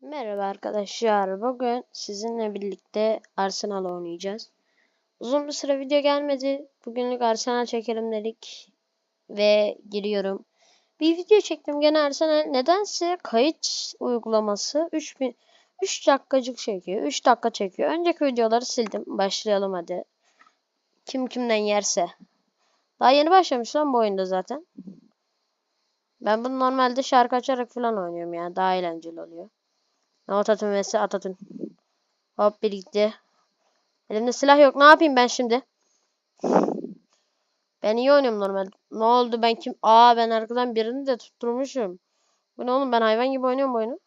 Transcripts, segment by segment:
Merhaba arkadaşlar. Bugün sizinle birlikte Arsenal oynayacağız. Uzun bir süre video gelmedi. Bugünlük Arsenal çekelim dedik. Ve giriyorum. Bir video çektim gene Arsenal. Nedense kayıt uygulaması 3000 3 dakikacık çekiyor. 3 dakika çekiyor. Önceki videoları sildim. Başlayalım hadi. Kim kimden yerse. Daha yeni başlamış lan bu oyunda zaten. Ben bunu normalde şarkı açarak falan oynuyorum ya. Daha eğlenceli oluyor. Atatürk vs Atatürk. Hop birlikte. Elimde silah yok. Ne yapayım ben şimdi? Ben iyi oynuyorum normal. Ne oldu ben kim? Aa ben arkadan birini de tutturmuşum. Bu ne oğlum ben hayvan gibi oynuyorum oyunu.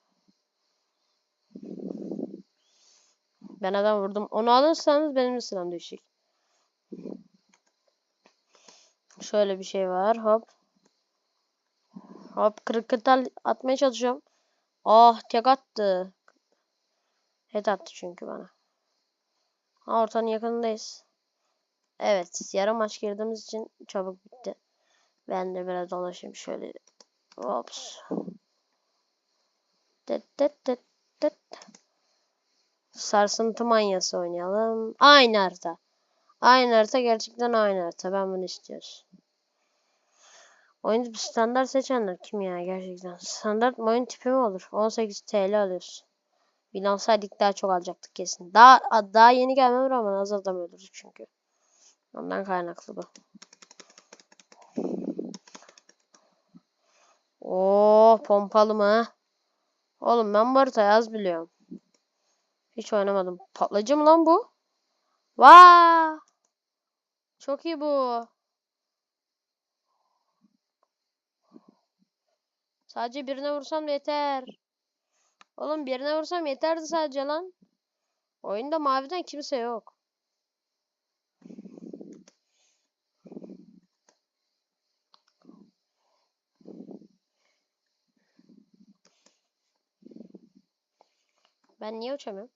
Ben adam vurdum. Onu alırsanız benim silahım düşecek. Şöyle bir şey var. Hop. Hop kırık kırtal atmaya çalışıyorum. Ah tek attı. Head attı çünkü bana. Ha ortanın yakınındayız. Evet yarım maç girdiğimiz için çabuk bitti. Ben de biraz dolaşayım şöyle. Ops. Tet tet tet tet. Sarsıntı manyası oynayalım. Aynı harita. Aynı harita gerçekten aynı harita. Ben bunu istiyoruz. Oyuncu standart seçenler kim ya gerçekten? Standart oyun tipi mi olur? 18 TL alıyoruz. Bilansaydık daha çok alacaktık kesin. Daha daha yeni gelmeme rağmen az adam öldürdük çünkü. Ondan kaynaklı bu. Oo pompalı mı? Oğlum ben bu haritayı biliyorum. Hiç oynamadım. Patlayıcı mı lan bu? Vaa! Çok iyi bu. Sadece birine vursam yeter. Oğlum birine vursam yeterdi sadece lan. Oyunda maviden kimse yok. Ben niye uçamıyorum?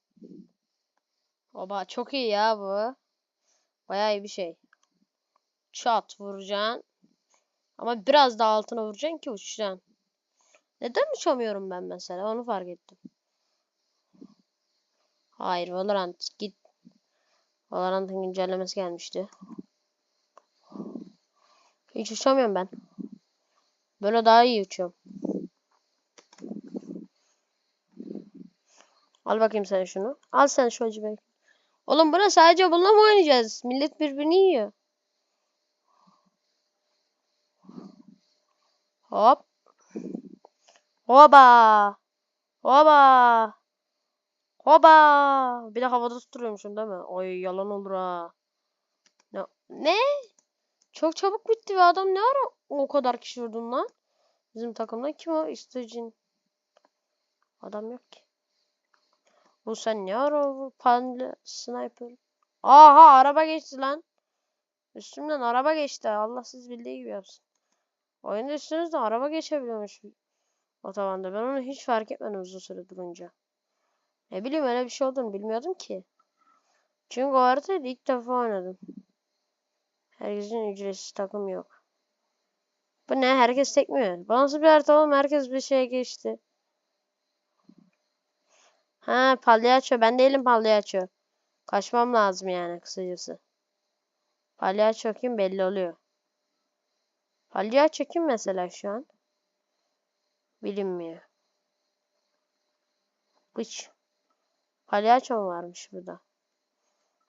Oba çok iyi ya bu. Bayağı iyi bir şey. Çat vuracaksın. Ama biraz daha altına vuracaksın ki uçacaksın. Neden uçamıyorum ben mesela? Onu fark ettim. Hayır Valorant git. Valorant'ın güncellemesi gelmişti. Hiç uçamıyorum ben. Böyle daha iyi uçuyorum. Al bakayım sen şunu. Al sen şu acı belki. Oğlum buna sadece bununla mı oynayacağız? Millet birbirini yiyor. Hop. Hoba. Hoba. Hoba. Bir de havada tutuyormuşum değil mi? Ay yalan olur ha. Ne? ne? Çok çabuk bitti ve adam ne ara o kadar kişi vurdun lan? Bizim takımdan kim o? İstecin. Adam yok ki. Bu sen ne ara o panlı sniper? Aha araba geçti lan. Üstümden araba geçti. Allah siz bildiği gibi yapsın. Oyunda üstünüzde araba geçebiliyormuş. Otobanda. Ben onu hiç fark etmedim uzun süre durunca. Ne bileyim öyle bir şey olduğunu bilmiyordum ki. Çünkü o haritayı ilk defa oynadım. Herkesin ücretsiz takım yok. Bu ne? Herkes tekmiyor. Bu nasıl bir harita oğlum? Herkes bir şeye geçti. Ha palyaço. Ben değilim palyaço. Kaçmam lazım yani kısacası. Palyaço kim belli oluyor. Palyaço kim mesela şu an? Bilinmiyor. Bıç. Palyaço varmış burada?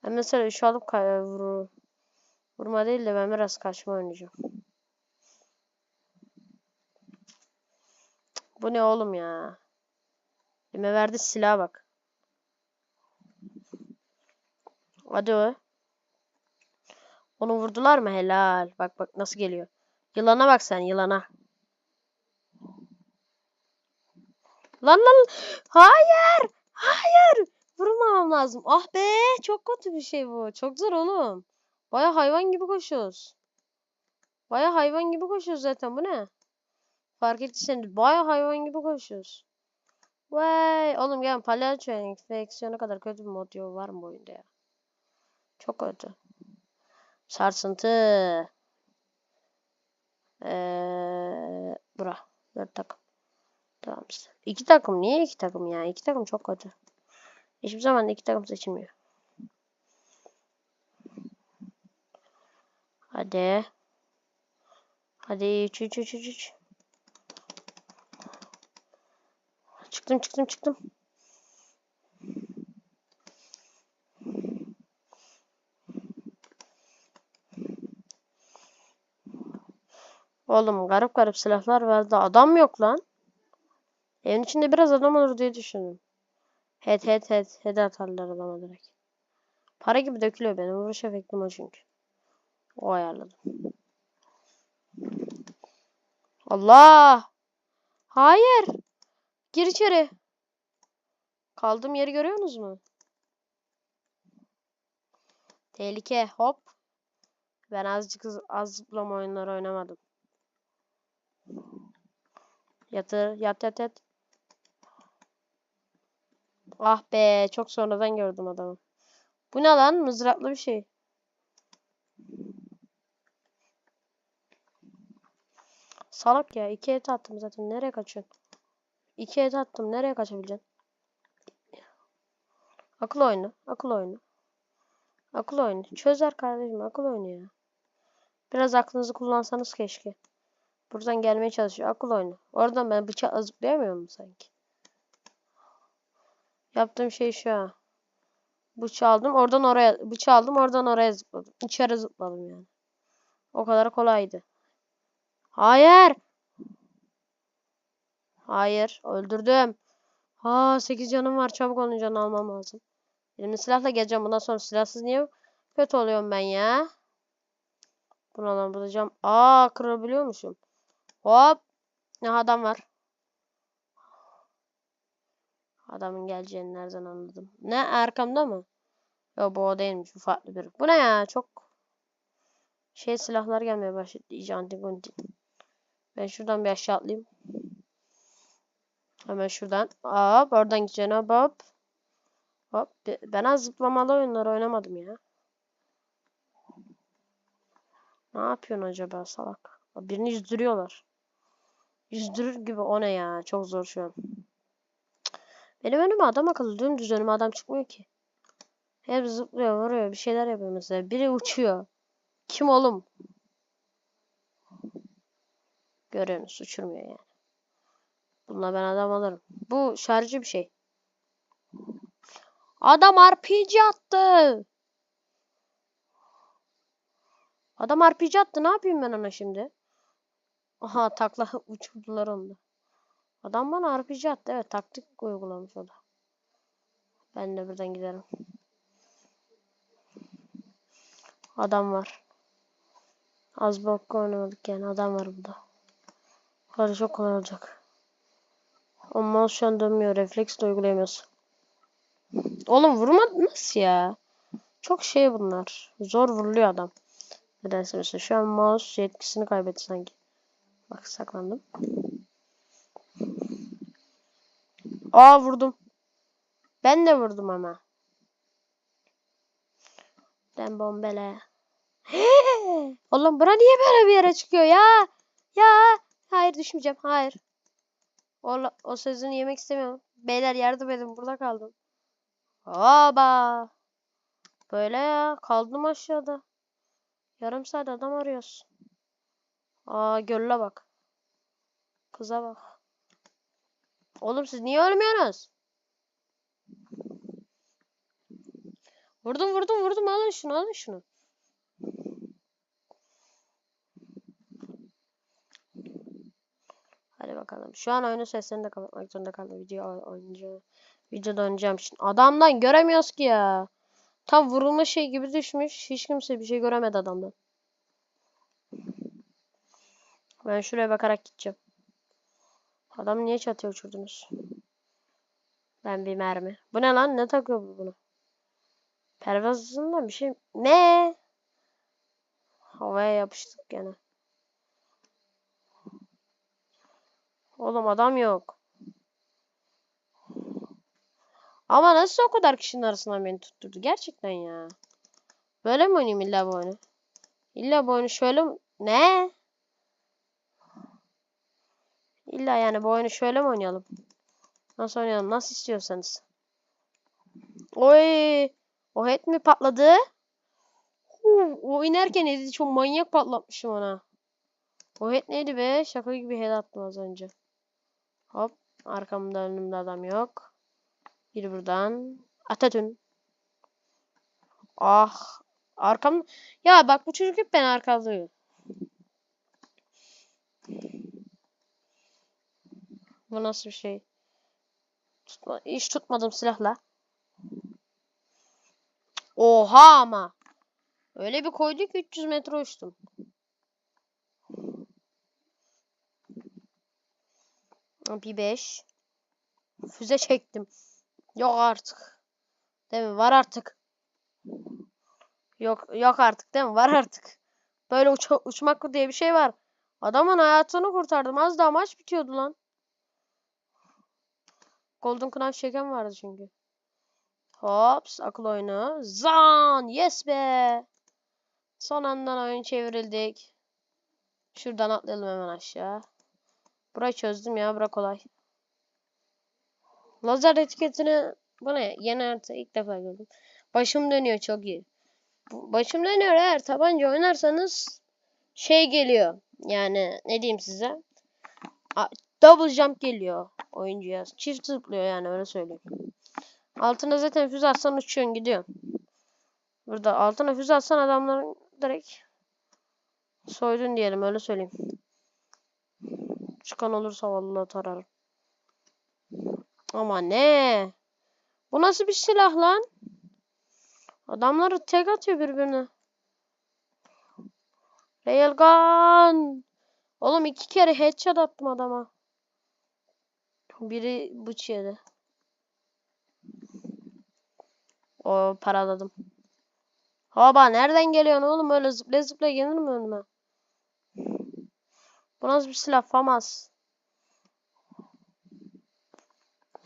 Ben mesela üç alıp vur vurma değil de ben biraz kaçma oynayacağım. Bu ne oğlum ya? Elime verdi silah bak. Hadi o. Onu vurdular mı? Helal. Bak bak nasıl geliyor. Yılana bak sen yılana. Lan lan. Hayır. Hayır. Vurmamam lazım. Ah be. Çok kötü bir şey bu. Çok zor oğlum. Baya hayvan gibi koşuyoruz. Baya hayvan gibi koşuyoruz zaten. Bu ne? Fark ettiysen baya hayvan gibi koşuyoruz. Vay. Oğlum gel palyaço enfeksiyonu kadar kötü bir mod var mı oyunda ya? Çok kötü. Sarsıntı. Ee, bura. Dört takım. Tamam. İki takım. Niye iki takım ya? İki takım çok kötü. Hiçbir zaman iki takım seçilmiyor. Hadi. Hadi 3 3 3 3 3. Çıktım çıktım çıktım. Oğlum garip garip silahlar verdi. Adam yok lan. Evin içinde biraz adam olur diye düşündüm. Head head head. Head atarlar adama direkt. Para gibi dökülüyor benim. Vuruş efektim o çünkü. O ayarladım. Allah! Hayır! Gir içeri. Kaldığım yeri görüyorsunuz mu? Tehlike. Hop. Ben azıcık az zıplama oyunları oynamadım. Yatır. Yat yat yat. Ah be. Çok sonradan gördüm adamı. Bu ne lan? Mızraklı bir şey. Salak ya. İki et attım zaten. Nereye kaçıyorsun? İki et attım. Nereye kaçabileceksin? Akıl oyunu. Akıl oyunu. Akıl oyunu. Çözer kardeşim. Akıl oyunu ya. Biraz aklınızı kullansanız keşke. Buradan gelmeye çalışıyor. Akıl oyunu. Oradan ben bıçakla zıplayamıyor muyum sanki? Yaptığım şey şu. Bıçağı aldım. Oradan oraya. Bıçağı aldım. Oradan oraya zıpladım. İçeri zıpladım yani. O kadar kolaydı. Hayır. Hayır. Öldürdüm. Ha 8 canım var. Çabuk onun canını almam lazım. Elimde silahla geleceğim. Bundan sonra silahsız niye kötü oluyorum ben ya? Buna lan bulacağım. Aa kırabiliyormuşum. Hop. Ne adam var. Adamın geleceğini nereden anladım. Ne arkamda mı? Yok bu o değilmiş. Bu farklı biri. Bu ne ya? Çok şey silahlar gelmeye başladı. İyice antigonti. Ben şuradan bir aşağı atlayayım. Hemen şuradan. Hop. Oradan gideceksin. Hop hop. Hop. Be- Ben az zıplamalı oyunlar oynamadım ya. Ne yapıyorsun acaba salak? Birini yüzdürüyorlar. Yüzdürür gibi o ne ya? Çok zor şu an. Benim önüme adam akıllı dümdüz önüme adam çıkmıyor ki. Hep zıplıyor, vuruyor, bir şeyler yapıyor mesela. Biri uçuyor. Kim oğlum? Görüyorsunuz uçurmuyor yani. Bununla ben adam alırım. Bu şarjı bir şey. Adam RPG attı. Adam RPG attı. Ne yapayım ben ona şimdi? Aha takla uçurdular onu. Adam bana RPG attı. Evet taktik uygulamış o da. Ben de buradan giderim. Adam var. Az bok oynamadık yani. Adam var burada. Hadi çok kolay olacak. O mouse şu an dönmüyor. Refleks de uygulayamıyorsun. Oğlum vurma nasıl ya? Çok şey bunlar. Zor vuruluyor adam. Nedense mesela şu an mouse yetkisini kaybetti sanki. Bak saklandım. Aa vurdum. Ben de vurdum ama. Ben bombele. Oğlum bura niye böyle bir yere çıkıyor ya? Ya. Hayır düşmeyeceğim. Hayır. O, o sözünü yemek istemiyorum. Beyler yardım edin. Burada kaldım. Oba. Böyle ya. Kaldım aşağıda. Yarım saat adam arıyoruz. Aa gölle bak. Kıza bak. Oğlum siz niye ölmüyorsunuz? Vurdum vurdum vurdum alın şunu alın şunu. Hadi bakalım. Şu an oyunun seslerini de kapatmak zorunda kaldım. Video oynayacağım. Videoda oynayacağım şimdi. Adamdan göremiyoruz ki ya. Tam vurulma şey gibi düşmüş. Hiç kimse bir şey göremedi adamdan. Ben şuraya bakarak gideceğim. Adam niye çatıya uçurdunuz? Ben bir mermi. Bu ne lan? Ne takıyor bu bunu? Pervaz hızından bir şey. Ne? Havaya yapıştık gene. Oğlum adam yok. Ama nasıl o kadar kişinin arasından beni tutturdu? Gerçekten ya. Böyle mi oynayayım illa bu oyunu? İlla bu oyunu şöyle mi? Ne? İlla yani bu oyunu şöyle mi oynayalım? Nasıl oynayalım? Nasıl istiyorsanız. Oy! O head mi patladı? O inerken hedi çok manyak patlatmışım ona. O head neydi be? Şaka gibi head attım az önce. Hop. Arkamda önümde adam yok. Bir buradan. Atatürk. Ah. Arkam. Ya bak bu çocuk hep beni arkalıyor. Bu nasıl bir şey? Tutma, hiç tutmadım silahla. Oha ama. Öyle bir koydu ki 300 metre uçtum. Bir 5. Füze çektim. Yok artık. Değil mi? Var artık. Yok yok artık değil mi? Var artık. Böyle uç uçmak diye bir şey var. Adamın hayatını kurtardım. Az daha maç bitiyordu lan. Golden Knife çeken vardı çünkü. Hops akıl oyunu. Zan yes be. Son andan oyun çevrildik. Şuradan atlayalım hemen aşağı. Burayı çözdüm ya bırak kolay. Lazer etiketini bu ne? Yeni harita ilk defa gördüm. Başım dönüyor çok iyi. Başım dönüyor eğer tabanca oynarsanız şey geliyor. Yani ne diyeyim size? Double jump geliyor oyuncuya. Çift zıplıyor yani öyle söyleyeyim. Altına zaten füze atsan uçuyorsun gidiyorsun. Burada altına füze atsan adamların direkt soydun diyelim öyle söyleyeyim. Çıkan olursa vallahi tararım. Ama ne? Bu nasıl bir silah lan? Adamları tek atıyor birbirine. Railgun. Oğlum iki kere headshot attım adama. Biri bıç yedi. O paraladım. Hoba nereden geliyorsun oğlum öyle zıplaya zıplaya gelir mi önüme? Bu nasıl bir silah FAMAS?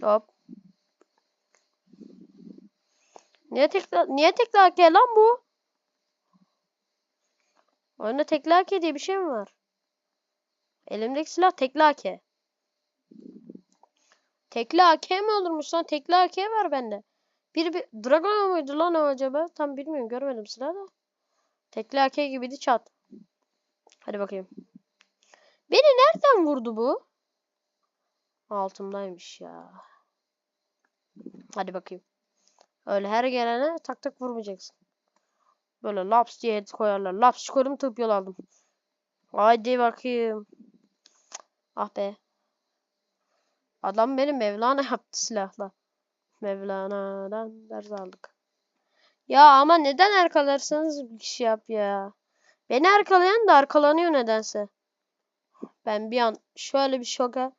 Hop. Niye tekrar niye tekrar AK lan bu? Oyunda tekli AK diye bir şey mi var? Elimdeki silah tekli AK. Tekli AK mi olurmuş lan? Tekli AK var bende. Bir, bir Dragon muydu lan o acaba? Tam bilmiyorum görmedim silahı da. Tekli AK gibiydi çat. Hadi bakayım. Beni nereden vurdu bu? Altımdaymış ya. Hadi bakayım. Öyle her gelene tak tak vurmayacaksın. Böyle laps diye koyarlar. Laps çıkarım tıp yol aldım. Haydi bakayım. Ah be. Adam benim Mevlana yaptı silahla. Mevlana'dan ders aldık. Ya ama neden arkalarsanız bir kişi yap ya. Beni arkalayan da arkalanıyor nedense. Ben bir an şöyle bir şoka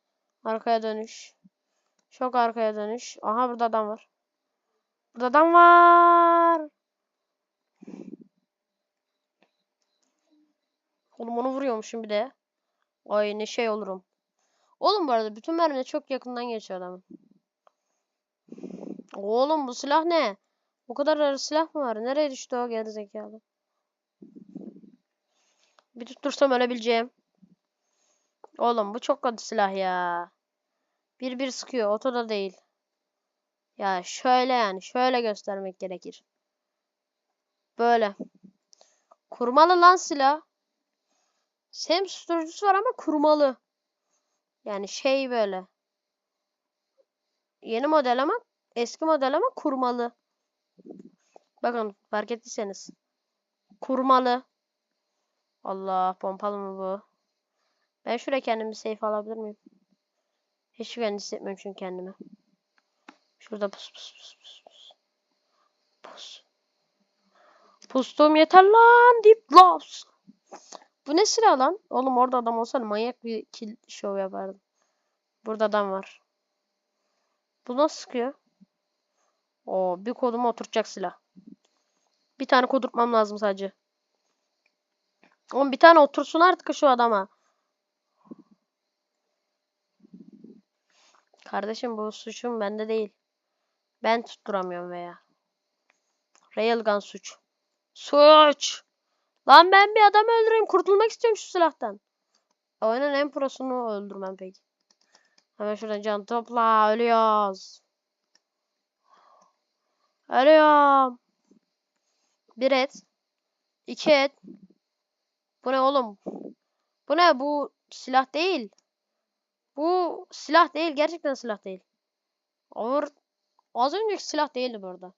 arkaya dönüş. Şok arkaya dönüş. Aha burada adam var. Burada adam var. Oğlum onu vuruyormuşum bir de. Ay ne şey olurum. Oğlum bu arada bütün mermi çok yakından geçiyor adamın. Oğlum bu silah ne? Bu kadar ağır silah mı var? Nereye düştü o gerizekalı? Bir tuttursam ölebileceğim. Oğlum bu çok kötü silah ya. Bir bir sıkıyor. Oto da değil. Ya şöyle yani. Şöyle göstermek gerekir. Böyle. Kurmalı lan silah. Hem susturucusu var ama kurmalı. Yani şey böyle. Yeni model ama eski model ama kurmalı. Bakın fark ettiyseniz. Kurmalı. Allah pompalı mı bu? Ben şuraya kendimi safe alabilir miyim? Hiç güvenli hissetmiyorum çünkü kendimi. Şurada pus pus pus pus pus. Pus. Pustum yeter lan deyip loves. Bu ne silah lan? Oğlum orada adam olsa manyak bir kill show yapardım. Burada adam var. Bu nasıl sıkıyor? Oo, bir koduma oturacak silah. Bir tane kodurtmam lazım sadece. Oğlum bir tane otursun artık şu adama. Kardeşim bu suçum bende değil. Ben tutturamıyorum veya. Railgun suç. Suç. Lan ben bir adam öldüreyim. Kurtulmak istiyorum şu silahtan. Oyunun en prosunu öldürmem peki. Hemen şuradan can topla. Ölüyoruz. Ölüyorum. Bir et. iki et. Bu ne oğlum? Bu ne? Bu silah değil. Bu silah değil. Gerçekten silah değil. Ağır. Az önceki silah değildi bu arada.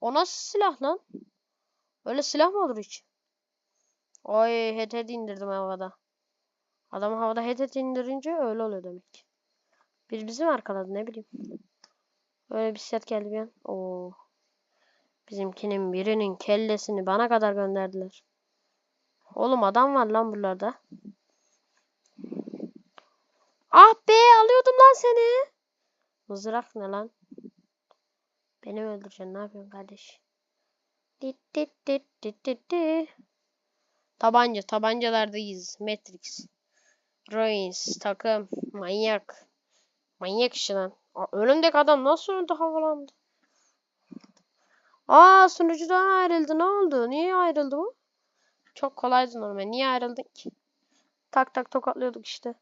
O nasıl silah lan? Öyle silah mı olur hiç? Oy head head indirdim havada. Adam havada head head indirince öyle oluyor demek. Bir bizi mi arkaladı ne bileyim. Öyle bir set geldi bir an. Oo. Bizimkinin birinin kellesini bana kadar gönderdiler. Oğlum adam var lan buralarda. Ah be alıyordum lan seni. Mızrak ne lan? Beni mi öldüreceksin ne yapıyorsun kardeş? Dit dit dit dit dit dit. Tabanca tabancalardayız. Matrix. Ruins takım. Manyak. Manyak işi lan. Aa, önümdeki adam nasıl önde havalandı? Aa sunucudan ayrıldı. Ne oldu? Niye ayrıldı bu? Çok kolaydı normal. Niye ayrıldın ki? Tak tak tokatlıyorduk işte.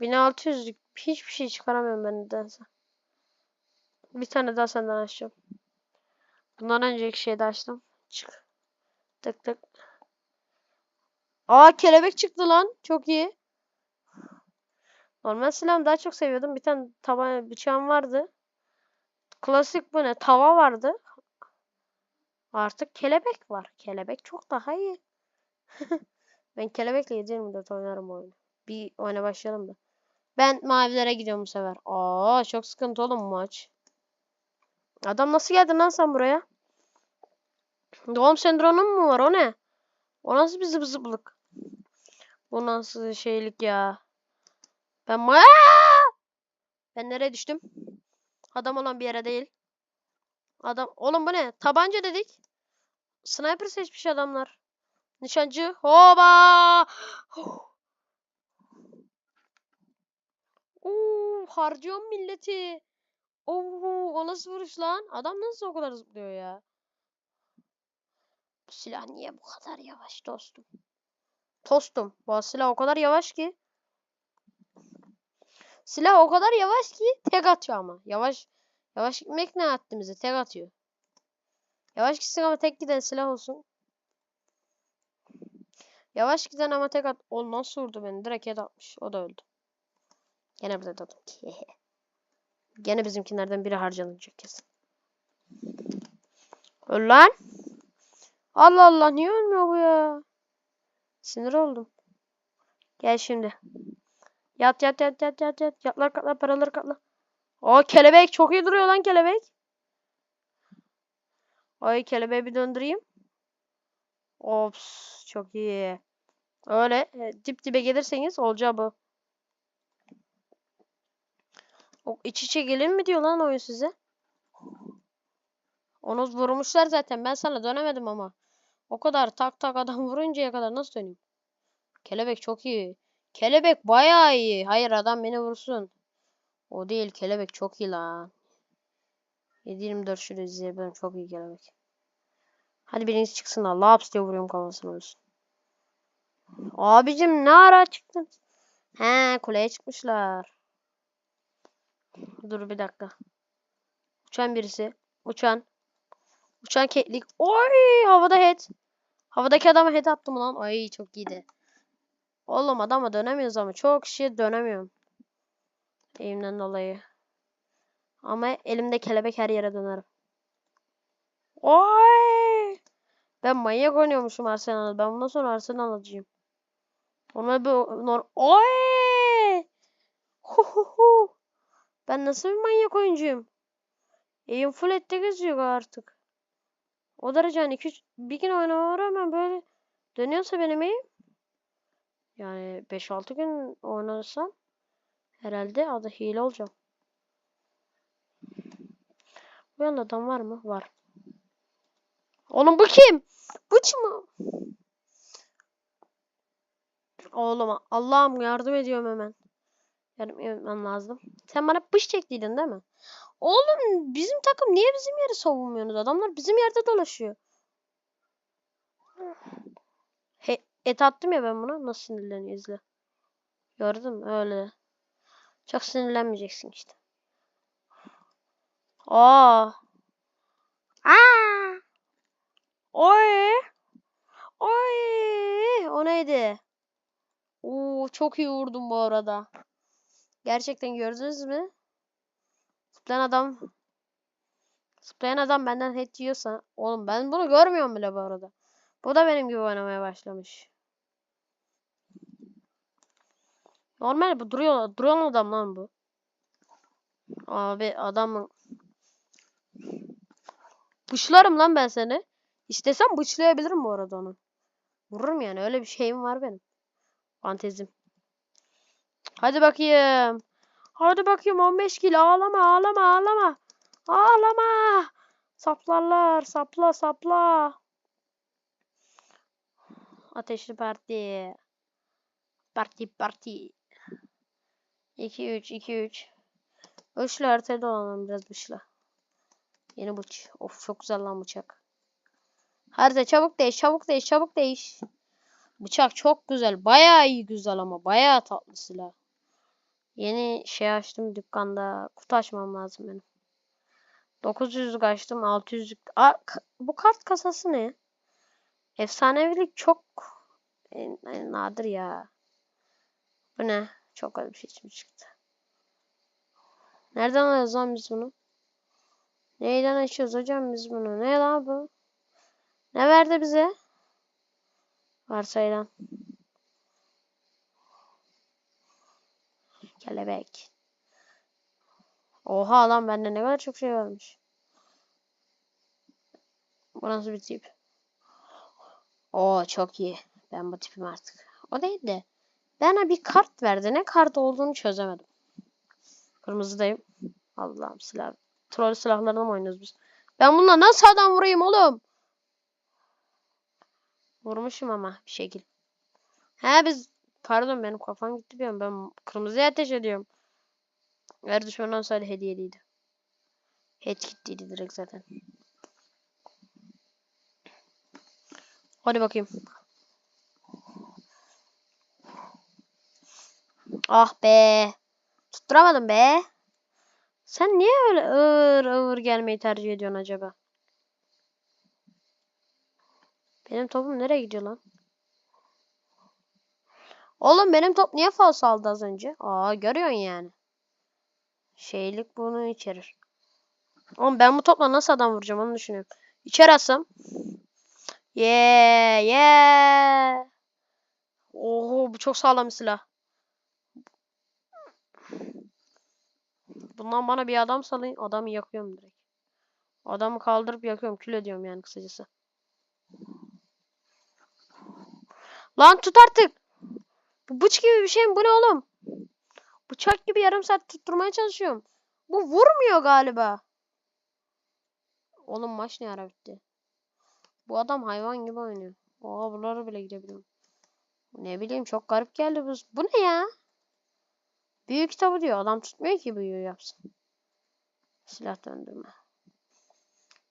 1600'lük hiçbir şey çıkaramıyorum ben nedense. Bir tane daha senden açacağım. Bundan önceki şeyi de açtım. Çık. Tık tık. Aa kelebek çıktı lan. Çok iyi. Normal silahımı daha çok seviyordum. Bir tane tava bıçağım vardı. Klasik bu ne? Tava vardı. Artık kelebek var. Kelebek çok daha iyi. ben kelebekle 724 oynarım oyunu. Bir oyuna başlayalım da. Ben mavilere gidiyorum bu sefer. Aa çok sıkıntı oğlum maç. Adam nasıl geldin lan sen buraya? Doğum sendromun mu var o ne? O nasıl bir zıp zıplık? Bu nasıl şeylik ya? Ben Ben nereye düştüm? Adam olan bir yere değil. Adam oğlum bu ne? Tabanca dedik. Sniper seçmiş adamlar. Nişancı. Hoba! Oo, harcıyorum milleti. Oo, o nasıl vuruş lan? Adam nasıl o kadar zıplıyor ya? Bu silah niye bu kadar yavaş dostum? Tostum. Bu silah o kadar yavaş ki. Silah o kadar yavaş ki tek atıyor ama. Yavaş yavaş gitmek ne haddimize? Tek atıyor. Yavaş gitsin ama tek giden silah olsun. Yavaş giden ama tek at. O nasıl vurdu beni? Direkt head atmış. O da öldü. Gene bir de Gene bizimkilerden biri harcanacak kesin. Öl lan. Allah Allah niye ölmüyor bu ya? Sinir oldum. Gel şimdi. Yat yat yat yat yat yat. Yatlar katla paraları katla. O kelebek çok iyi duruyor lan kelebek. Ay kelebeği bir döndüreyim. Ops çok iyi. Öyle e, dip dibe gelirseniz olacağı bu. O iç içe gelin mi diyor lan oyun size? Onu vurmuşlar zaten. Ben sana dönemedim ama. O kadar tak tak adam vuruncaya kadar nasıl döneyim? Kelebek çok iyi. Kelebek bayağı iyi. Hayır adam beni vursun. O değil kelebek çok iyi lan. 724 şurada izleyebilirim. Çok iyi kelebek. Hadi biriniz çıksın da laps diye vuruyorum kafasına olsun. Abicim ne ara çıktın? He kuleye çıkmışlar. Dur bir dakika. Uçan birisi. Uçan. Uçan keklik. Oy havada head. Havadaki adama head attım lan. Ay çok iyiydi. Oğlum adama dönemiyoruz ama çok şey dönemiyorum. Elimden dolayı. Ama elimde kelebek her yere dönerim. Oy! Ben manyak oynuyormuşum Arsenal'da. Ben bundan sonra Arsenal alacağım. Normal bir normal. Oy! Hu hu hu. Ben nasıl bir manyak oyuncuyum? Eğim full ette geziyor artık. O derece hani iki, bir gün oynamama rağmen böyle dönüyorsa benim eğim. Yani 5-6 gün oynarsam herhalde adı hile olacağım. Bu yanda adam var mı? Var. Oğlum bu kim? Bu mu? Oğlum Allah'ım yardım ediyorum hemen. Yardım etmem lazım. Sen bana bıç çektiydin değil mi? Oğlum bizim takım niye bizim yeri savunmuyorsunuz? Adamlar bizim yerde dolaşıyor. He, et attım ya ben buna. Nasıl sinirleniyor izle. Gördün mü? Öyle. Çok sinirlenmeyeceksin işte. Aa. Aa. Oy. Oy. O neydi? Oo, çok iyi vurdum bu arada. Gerçekten gördünüz mü? Zıplayan adam Zıplayan adam benden hit yiyorsa oğlum ben bunu görmüyorum bile bu arada. Bu da benim gibi oynamaya başlamış. Normal bu duruyor duran adam lan bu. Abi adamın Bıçlarım lan ben seni. İstesem bıçlayabilirim bu arada onu. Vururum yani öyle bir şeyim var benim. Fantezim. Hadi bakayım. Hadi bakayım 15 kilo ağlama ağlama ağlama. Ağlama. Saplarlar sapla sapla. Ateşli parti. Parti parti. 2 3 2 3. Üçlü haritada olalım biraz bıçla. Yeni bıç. Of çok güzel lan bıçak. Harita çabuk değiş çabuk değiş çabuk değiş. Bıçak çok güzel. Bayağı iyi güzel ama. Bayağı tatlı silah. Yeni şey açtım dükkanda. Kutu açmam lazım benim. 900'lük açtım. 600'lük. Aa, bu kart kasası ne? Efsanevilik çok e, e, nadir ya. Bu ne? Çok az bir şey mi çıktı? Nereden alıyoruz lan biz bunu? Neyden açıyoruz hocam biz bunu? Ne lan bu? Ne verdi bize? Varsayılan. Kelebek. Oha lan bende ne kadar çok şey varmış. Bu nasıl bir tip? Oo çok iyi. Ben bu tipim artık. O değil de. Bana bir kart verdi. Ne kart olduğunu çözemedim. Kırmızıdayım. Allah'ım silah. Troll silahlarına mı oynuyoruz biz? Ben bununla nasıl adam vurayım oğlum? Vurmuşum ama bir şekil. He biz pardon benim kafam gitti bir an. Ben kırmızıya ateş ediyorum. Her düşman olsaydı hediyeliydi. Het gittiydi direkt zaten. Hadi bakayım. Ah be. Tutturamadım be. Sen niye öyle ağır ağır gelmeyi tercih ediyorsun acaba? Benim topum nereye gidiyor lan? Oğlum benim top niye falso aldı az önce? Aa görüyorsun yani. Şeylik bunu içerir. Oğlum ben bu topla nasıl adam vuracağım onu düşünüyorum. İçeri atsam. Yeah yeah. Oho bu çok sağlam bir silah. Bundan bana bir adam salayım. Adamı yakıyorum direkt. Adamı kaldırıp yakıyorum. Kül ediyorum yani kısacası. Lan tut artık. Bu bıç gibi bir şey mi? Bu ne oğlum? Bıçak gibi yarım saat tutturmaya çalışıyorum. Bu vurmuyor galiba. Oğlum maç ne ara bitti? Bu adam hayvan gibi oynuyor. Oha buralara bile gidebiliyorum. Ne bileyim çok garip geldi bu. Bu ne ya? Büyük kitabı diyor. Adam tutmuyor ki büyüğü yapsın. Silah döndürme.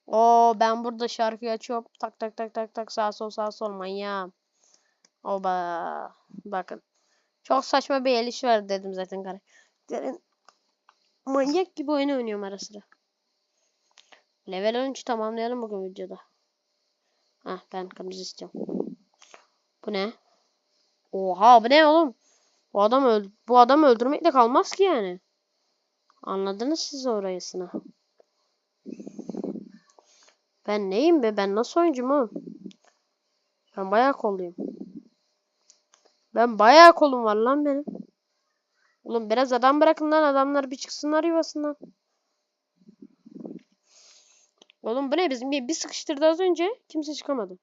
Oo ben burada şarkıyı açıyorum. Tak tak tak tak tak sağ sol sağ sol manyağım. Oba. Bakın. Çok saçma bir el iş var dedim zaten karakterin. Manyak gibi oyun oynuyorum ara sıra. Level 13 tamamlayalım bugün videoda. Hah ben kırmızı istiyorum. Bu ne? Oha bu ne oğlum? Bu adam öl bu adam öldürmekle kalmaz ki yani. Anladınız siz orayısını. Ben neyim be? Ben nasıl oyuncuyum oğlum? Ben bayağı kolluyum. Ben bayağı kolum var lan benim. Oğlum biraz adam bırakın lan adamlar bir çıksınlar yuvasından. Oğlum bu ne bizim bir, bir sıkıştırdı az önce. Kimse çıkamadı.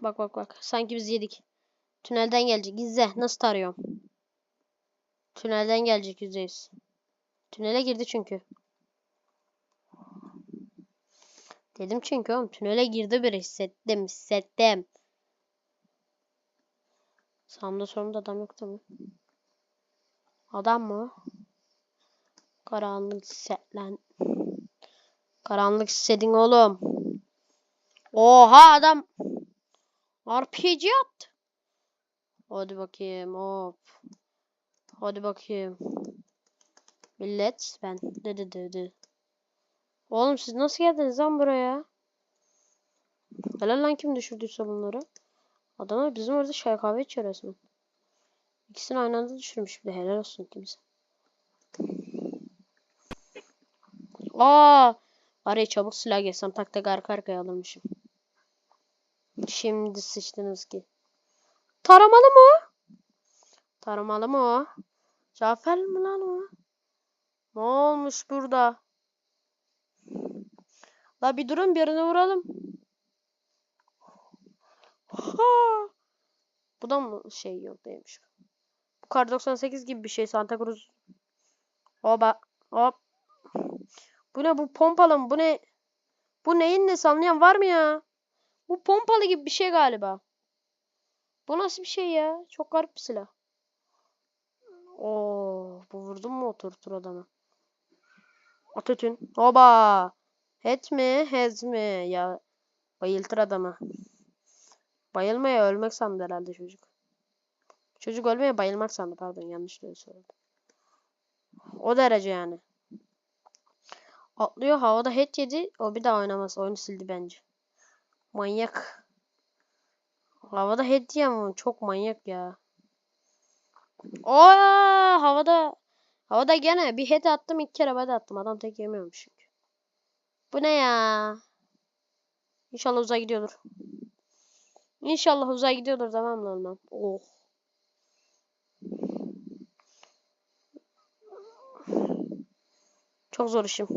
Bak bak bak. Sanki biz yedik. Tünelden gelecek. İzle. Nasıl tarıyorum. Tünelden gelecek yüzdeyiz. Tünele girdi çünkü. Dedim çünkü oğlum. Tünele girdi biri. Hissettim. Hissettim. Sağımda solumda adam yok değil? Adam mı? Karanlık hisset lan. Karanlık hissedin oğlum. Oha adam. RPG attı. Hadi bakayım hop. Hadi bakayım. Millet ben. Dı dı. Oğlum siz nasıl geldiniz lan buraya? Helal lan kim düşürdüyse bunları. Adamlar bizim orada çay kahve içiyor resmen. İkisini aynı anda düşürmüş bir de helal olsun kimse. Aa! Araya çabuk silah geçsem tak tak arka arkaya alırmışım. Şimdi sıçtınız ki. Taramalı mı o? Taramalı mı o? Cafer mi lan o? Ne olmuş burada? La bir durun birine vuralım. Ha! Bu da mı şey yok değilmiş. Bu kar 98 gibi bir şey Santa Cruz. Oba hop. Bu ne bu pompalı mı? Bu ne? Bu neyin nesi anlayan var mı ya? Bu pompalı gibi bir şey galiba. Bu nasıl bir şey ya? Çok garip bir silah. Oo, bu vurdun mu oturtur adamı? Atatürk. Oba. Het mi? Hez mi? Ya bayıltır adamı. Bayılmaya ölmek sandı herhalde çocuk. Çocuk ölmeye bayılmak sandı pardon yanlış öyle söyledim. O derece yani. Atlıyor havada head yedi. O bir daha oynamaz. Oyunu sildi bence. Manyak. Havada head yiyen mi? Çok manyak ya. Aa havada havada gene bir head attım iki kere body attım. Adam tek yemiyormuş çünkü. Bu ne ya? İnşallah uzay gidiyordur. İnşallah uzay gidiyordur tamam mı olmam. Oh. Çok zor işim.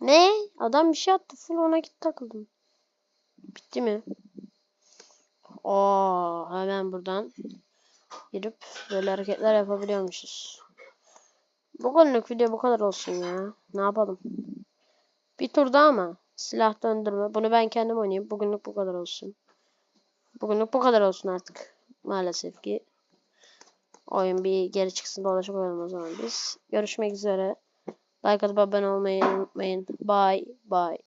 Ne? Adam bir şey attı. Full ona git takıldım. Bitti mi? Oo, hemen buradan girip böyle hareketler yapabiliyormuşuz. Bugünlük video bu kadar olsun ya. Ne yapalım? Bir tur daha mı? Silah döndürme. Bunu ben kendim oynayayım. Bugünlük bu kadar olsun. Bugünlük bu kadar olsun artık. Maalesef ki. Oyun bir geri çıksın dolaşıp oynayalım o zaman biz. Görüşmek üzere. Like atıp abone olmayı unutmayın. Bye bye.